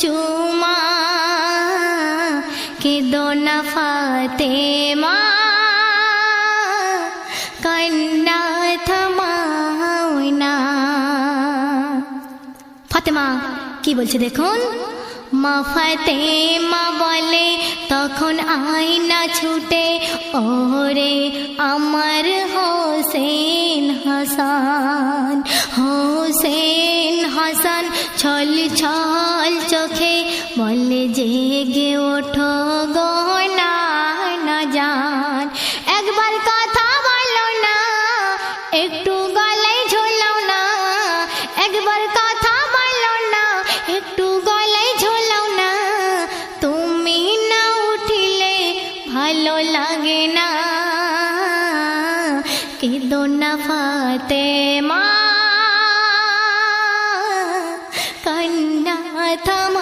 চুমা, কেদো না ফাতে মা কন্যা থামাও ফাতেমা, কি বলছে দেখুন? মা ফাতেমা বলে, তখন আয়না ছুটে, ওরে আমার হোসেন হাসান হোসেন হাসান ছল ছল জেগে ওঠো গনা না যান। একবার কথা বলো না, একটু গলায় ঝোলাও না। একবার কথা বলো না, একটু গলায় ঝোলাও না। তুমি না উঠিলে ভালো লাগে না। কেদো না ফাতে মা কন্যা থামাও না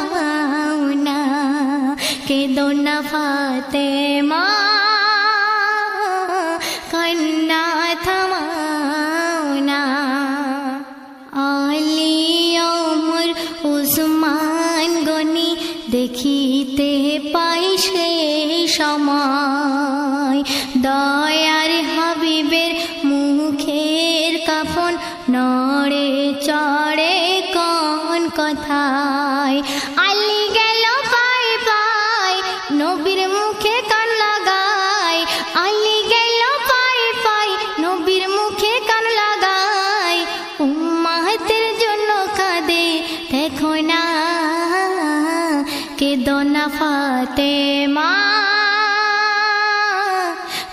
কেদো না ফাতে মা কন্যা থামাও না। আলী অমর উসমান গনি দেখিতে পাই সে সময়। দয়ার হাবিবের মুখের কাফন নড়ে চড়ে কোন কথায়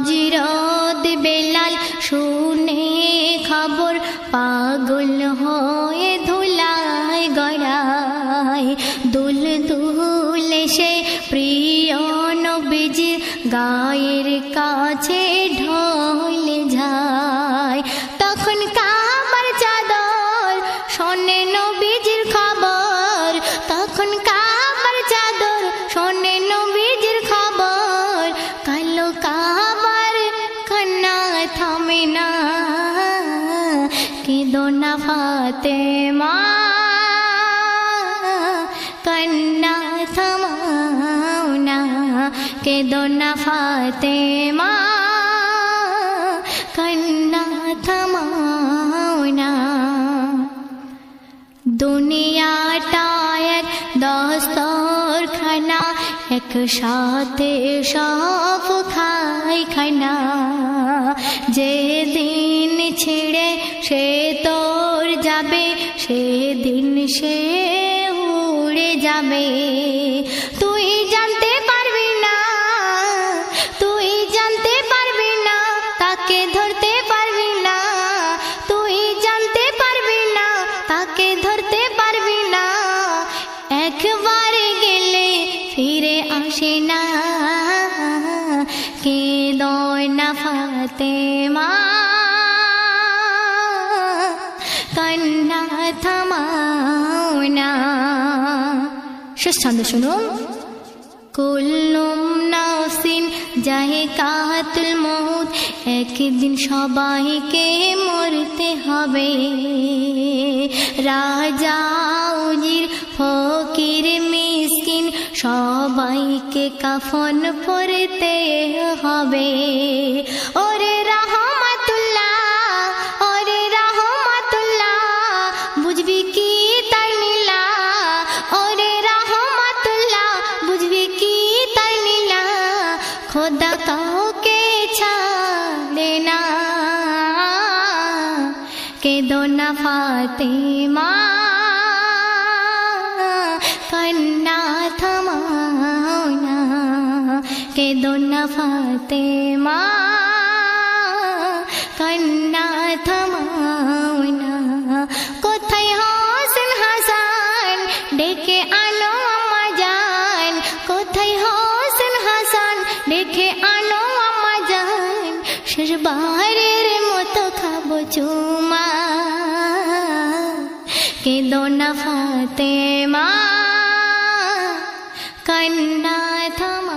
হজরত বেলাল শুনে খবর পাগল হয়ে ধুলায় গড়ায়। দুল দুল সে প্রিয় নবীজি গায়ের কাছে ঢল যায় ফাতে মা কন্যা থামাও না, কেদো না দস্তর খানা একসাথে সব খাই খানা যেদিন ছেড়ে সে তোর যাবে সেদিন সে উড়ে যাবে। তুই জানতে থামাও না। কাতুল মহুত একদিন সবাইকে মরতে হবে। রাজা, উজির, ফকির, মিসকিন, সবাইকে কাফন পরতে হবে। ওরে বুঝবি কি তার লীলা ওরে রহমাতুল্লাহ, বুঝবি কি তার লীলা খোদা কাউকে ছাড়ে না। কেদো না ফাতেমা, কন্না থামাও না। কেদো না ফাতেমা कन्ना थमाना কেদো না ফাতেমা কন্যা থামা